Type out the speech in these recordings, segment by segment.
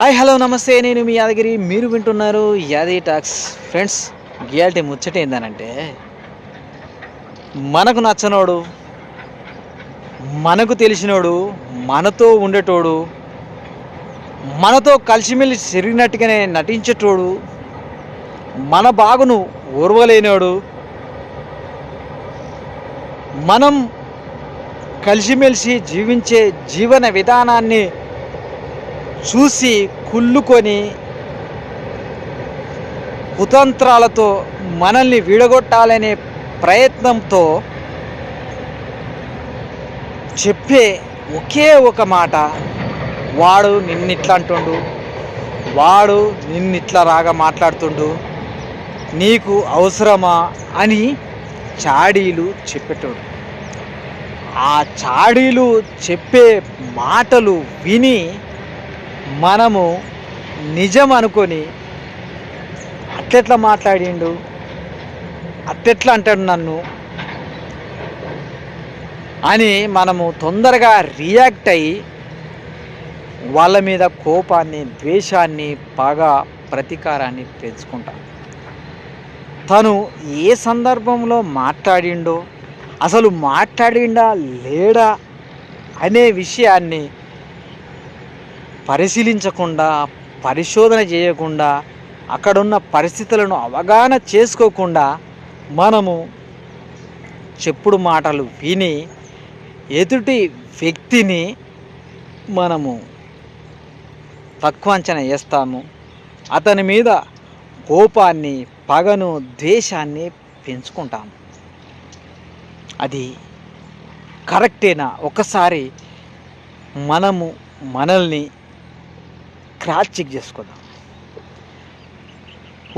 Hi hello నమస్తే. నేను మీ యాదగిరి. మీరు వింటున్నారు యాదగిరి టాక్స్ ఫ్రెండ్స్ గియాల్టీ ముచ్చట ఏందనంటే మనకు నచ్చనోడు మనకు తెలిసినోడు మనతో ఉండేటోడు మనతో కలిసిమెలిసి తిరిగినట్టుగానే నటించేటోడు మన బాగును ఓర్వలేనోడు మనం కలిసిమెలిసి జీవించే జీవన విధానాన్ని చూసి కుళ్ళుకొని కుతంత్రాలతో మనల్ని విడగొట్టాలనే ప్రయత్నంతో చెప్పే ఒకే ఒక మాట. వాడు నిన్నిట్లా అంటుండు వాడు నిన్నిట్లా రాగా మాట్లాడుతుండు నీకు అవసరమా అని చాడీలు చెప్పేటోడు. ఆ చాడీలు చెప్పే మాటలు విని మనము నిజం అనుకొని అట్లెట్లా మాట్లాడిండు? అట్టెట్లా అంటాడు నన్ను? అని మనము తొందరగా రియాక్ట్ అయ్యి వాళ్ళ మీద కోపాన్ని ద్వేషాన్ని పగ ప్రతీకారాన్ని పెంచుకుంటాం. తను ఏ సందర్భంలో మాట్లాడిండో అసలు మాట్లాడిండా లేడా అనే విషయాన్ని పరిశీలించకుండా పరిశోధన చేయకుండా అక్కడున్న పరిస్థితులను అవగాహన చేసుకోకుండా మనము చెప్పుడు మాటలు విని ఎదుటి వ్యక్తిని మనము తక్కువ అంచనా వేస్తాము అతని మీద కోపాన్ని పగను ద్వేషాన్ని పెంచుకుంటాము. అది కరెక్టేనా? ఒకసారి మనము మనల్ని క్రాస్ చెక్ చేసుకుందాం.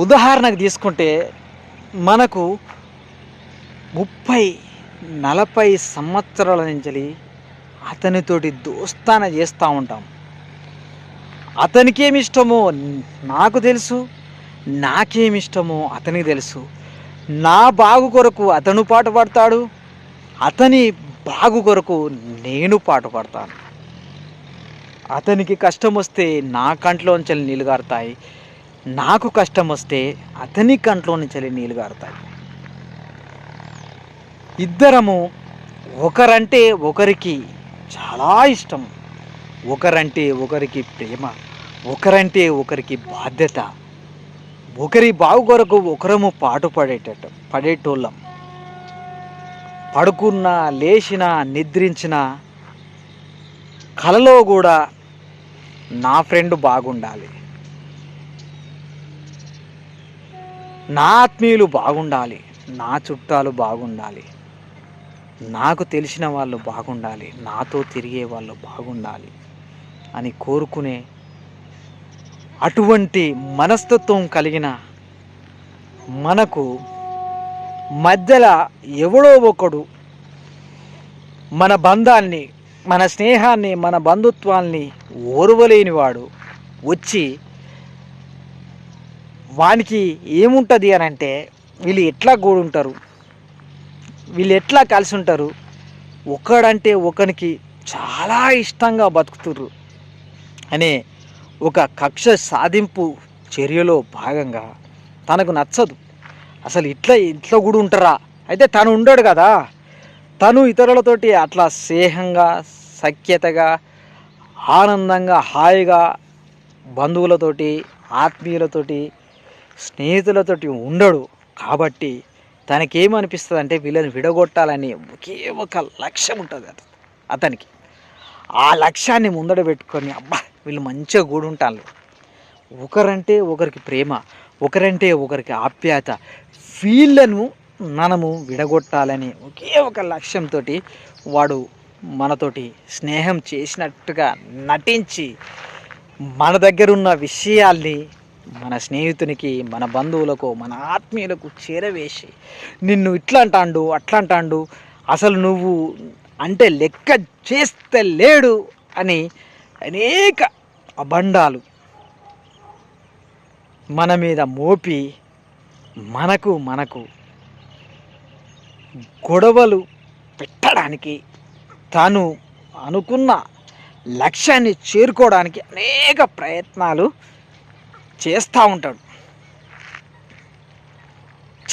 ఉదాహరణకు తీసుకుంటే మనకు ముప్పై నలభై సంవత్సరాల నుంచి అతనితోటి దోస్తాన చేస్తూ ఉంటాం. అతనికేమి ఇష్టమో నాకు తెలుసు నాకేమి ఇష్టమో అతనికి తెలుసు. నా బాగు కొరకు అతను పాటు పడతాడు అతని బాగు కొరకు నేను పాటు పడతాను. అతనికి కష్టం వస్తే నా కంట్లోంచి నీళ్ళు గారుతాయి. నాకు కష్టం వస్తే అతని కంట్లో నుంచి నీళ్ళు గారుతాయి. ఇద్దరము ఒకరంటే ఒకరికి చాలా ఇష్టం. ఒకరంటే ఒకరికి ప్రేమ. ఒకరంటే ఒకరికి బాధ్యత. ఒకరి బావు కొరకు ఒకరము పాటు పడేటట్టు పడేటోళ్ళం. పడుకున్నా లేచినా నిద్రించినా కలలో కూడా నా ఫ్రెండ్ బాగుండాలి. నా ఆత్మీయులు బాగుండాలి నా చుట్టాలు బాగుండాలి నాకు తెలిసిన వాళ్ళు బాగుండాలి నాతో తిరిగే వాళ్ళు బాగుండాలి అని కోరుకునే అటువంటి మనస్తత్వం కలిగిన మనకు మధ్యలో ఎవడో ఒకడు మన బంధాన్ని మన స్నేహాన్ని మన బంధుత్వాల్ని ఓర్వలేనివాడు వచ్చి వానికి ఏముంటుంది అని అంటే వీళ్ళు ఎట్లా కూడుంటారు వీళ్ళు ఎట్లా కలిసి ఉంటారు ఒకడంటే ఒకనికి చాలా ఇష్టంగా బతుకుతుర్రు అనే ఒక కక్ష సాధింపు చర్యలో భాగంగా తనకు నచ్చదు. అసలు ఇట్లా ఇట్లా కూడా ఉంటారా అయితే తను ఉండడు కదా తను ఇతరులతోటి అట్లా స్నేహంగా సఖ్యతగా ఆనందంగా హాయిగా బంధువులతోటి ఆత్మీయులతోటి స్నేహితులతోటి ఉండడు. కాబట్టి తనకేమనిపిస్తుంది అంటే వీళ్ళని విడగొట్టాలని ఒకే ఒక లక్ష్యం ఉంటుంది అతనికి. ఆ లక్ష్యాన్ని ముందడ పెట్టుకొని అబ్బా వీళ్ళు మంచిగా కూడుంటారు ఒకరంటే ఒకరికి ప్రేమ ఒకరంటే ఒకరికి ఆప్యాయత వీళ్ళను మనము విడగొట్టాలని ఒకే ఒక లక్ష్యంతో వాడు మనతోటి స్నేహం చేసినట్టుగా నటించి మన దగ్గర ఉన్న విషయాల్ని మన స్నేహితునికి మన బంధువులకు మన ఆత్మీయులకు చేరవేసి నిన్ను ఇట్లా అంటాండు అట్లా అంటాండు అసలు నువ్వు అంటే లెక్క చేస్తే లేడు అని అనేక అబండాలు మన మీద మోపి మనకు మనకు గొడవలు పెట్టడానికి తాను అనుకున్న లక్ష్యాన్ని చేరుకోవడానికి అనేక ప్రయత్నాలు చేస్తూ ఉంటాడు.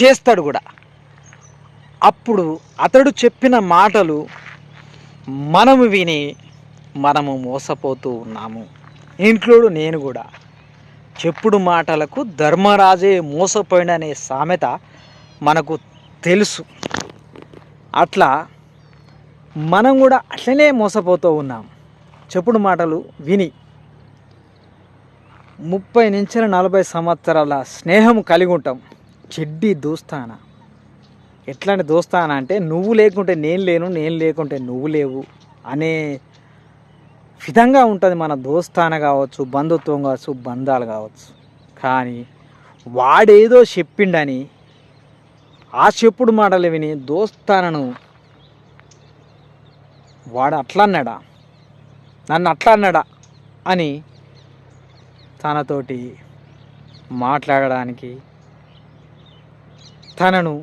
చేస్తాడు కూడా. అప్పుడు అతడు చెప్పిన మాటలు మనము విని మనము మోసపోతూ ఉన్నాము. ఇంక్లూడ్ నేను కూడా. చెప్పుడు మాటలకు ధర్మరాజే మోసపోయిననే సామెత మనకు తెలుసు. అట్లా మనం కూడా అట్లనే మోసపోతూ ఉన్నాం. చెప్పుడు మాటలు విని ముప్పై నుంచి నలభై సంవత్సరాల స్నేహం కలిగి ఉంటాం. చెడ్డి దోస్తాన. ఎట్లాంటి దోస్తాన అంటే నువ్వు లేకుంటే నేను లేను నేను లేకుంటే నువ్వు లేవు అనే విధంగా ఉంటుంది మన దోస్తాన కావచ్చు బంధుత్వం కావచ్చు బంధాలు కావచ్చు. కానీ వాడేదో చెప్పిండని ఆ చెప్పుడు మాటలు విని దోస్తానను వాడు అట్లా అన్నాడా? నన్ను అట్లా అన్నాడా? అని తనతోటి మాట్లాడడానికి తనను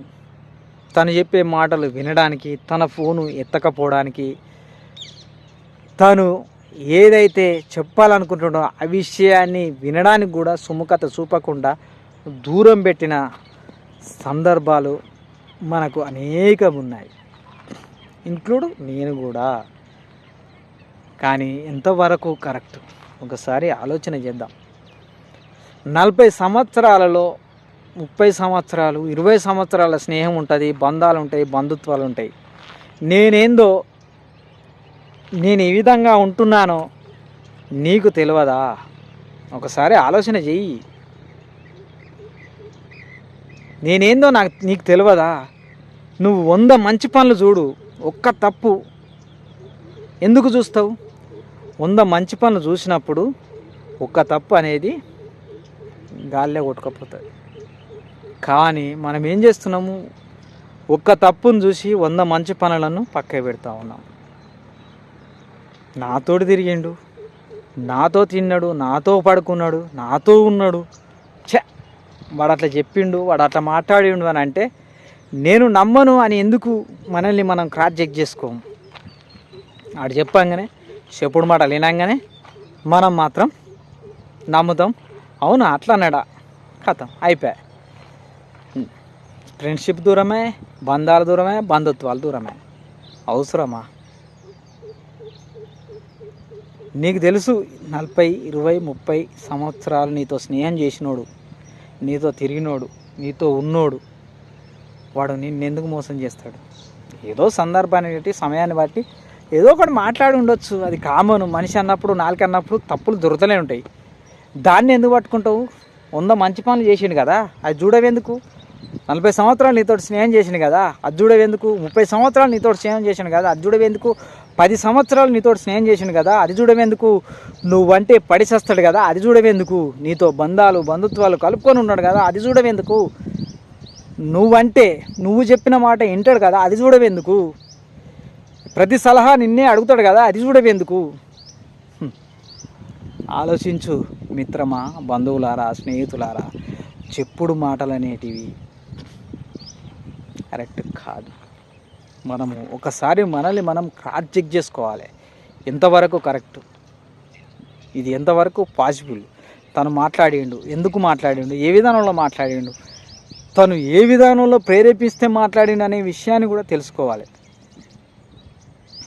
తను చెప్పే మాటలు వినడానికి తన ఫోను ఎత్తకపోవడానికి తను ఏదైతే చెప్పాలనుకుంటున్నాడో ఆ విషయాన్ని వినడానికి కూడా సుముఖత చూపకుండా దూరం పెట్టిన సందర్భాలు మనకు అనేకం ఉన్నాయి ఇంక్లూడ్ నేను కూడా. కానీ ఎంతవరకు కరెక్ట్? ఒకసారి ఆలోచన చేద్దాం. నలభై సంవత్సరాలలో ముప్పై సంవత్సరాలు ఇరవై సంవత్సరాల స్నేహం ఉంటుంది బంధాలు ఉంటాయి బంధుత్వాలు ఉంటాయి. నేనేందో నేను ఏ విధంగా ఉంటున్నానో నీకు తెలియదా? ఒకసారి ఆలోచన చెయ్యి. నేనేందో నాకు నీకు తెలియదా? నువ్వు వంద మంచి పనులు చూడు. ఒక్క తప్పు ఎందుకు చూస్తావు? వంద మంచి పనులు చూసినప్పుడు ఒక్క తప్పు అనేది గాలిలో కొట్టుకపోతుంది కానీ మనం ఏం చేస్తున్నాము? ఒక్క తప్పును చూసి వంద మంచి పనులను పక్క పెడతా ఉన్నాం. నాతోటి తిరిగిండు నాతో తిన్నాడు నాతో పడుకున్నాడు నాతో ఉన్నాడు. ఛ! వాడు అట్లా చెప్పిండు వాడు అట్లా మాట్లాడిండు అని అంటే నేను నమ్మను అని ఎందుకు మనల్ని మనం క్రాస్ చెక్ చేసుకోము? ఆడు చెప్పంగానే చెప్పుడు మాట లేనంగానే మనం మాత్రం నమ్ముతాం. అవును? అట్లా అన్నాడా? కథం. అయిపోయా. ఫ్రెండ్షిప్ దూరమే బంధాలు దూరమే బంధుత్వాలు దూరమే. అవసరమా? నీకు తెలుసు నలభై ఇరవై ముప్పై సంవత్సరాలు నీతో స్నేహం చేసినోడు నీతో తిరిగినోడు నీతో ఉన్నోడు వాడు నిన్నెందుకు మోసం చేస్తాడు? ఏదో సందర్భాన్ని బట్టి సమయాన్ని బట్టి ఏదో ఒకటి మాట్లాడి ఉండొచ్చు. అది కామను. మనిషి అన్నప్పుడు నాలుక అన్నప్పుడు తప్పులు దొరుకుతూనే ఉంటాయి. దాన్ని ఎందుకు పట్టుకుంటావు? వంద మంచి పనులు చేసిండు కదా. అది చూడవెందుకు? నలభై సంవత్సరాలు నీతో స్నేహం చేసిండు కదా. అది చూడవెందుకు? ముప్పై సంవత్సరాలు నీతో స్నేహం చేసిండు కదా. అది చూడవెందుకు? పది సంవత్సరాలు నీతో స్నేహం చేసిండు కదా. అది చూడవెందుకు? నువ్వంటే పడిసేస్తాడు కదా. అది చూడవెందుకు? నీతో బంధాలు బంధుత్వాలు కలుపుకొని ఉన్నాడు కదా. అది చూడవెందుకు? నువ్వంటే నువ్వు చెప్పిన మాట వింటాడు కదా అది చూడవెందుకు? ప్రతి సలహా నిన్నే అడుగుతాడు కదా అది చూడవెందుకు? ఆలోచించు మిత్రమా బంధువులారా స్నేహితులారా చెప్పుడు మాటలు అనేటివి కరెక్ట్ కాదు. మనము ఒకసారి మనల్ని మనం క్రాస్ చెక్ చేసుకోవాలి. ఎంతవరకు కరెక్ట్? ఇది ఎంతవరకు పాసిబుల్ తను మాట్లాడిండు ఎందుకు మాట్లాడిండు ఏ విధానంలో మాట్లాడిండు? తను ఏ విధానంలో ప్రేరేపిస్తే మాట్లాడిననే అనే విషయాన్ని కూడా తెలుసుకోవాలి.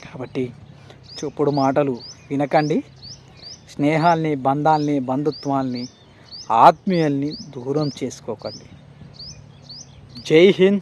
కాబట్టి చెప్పుడు మాటలు వినకండి. స్నేహాల్ని బంధాల్ని బంధుత్వాల్ని ఆత్మీయుల్ని దూరం చేసుకోకండి. జై హింద్.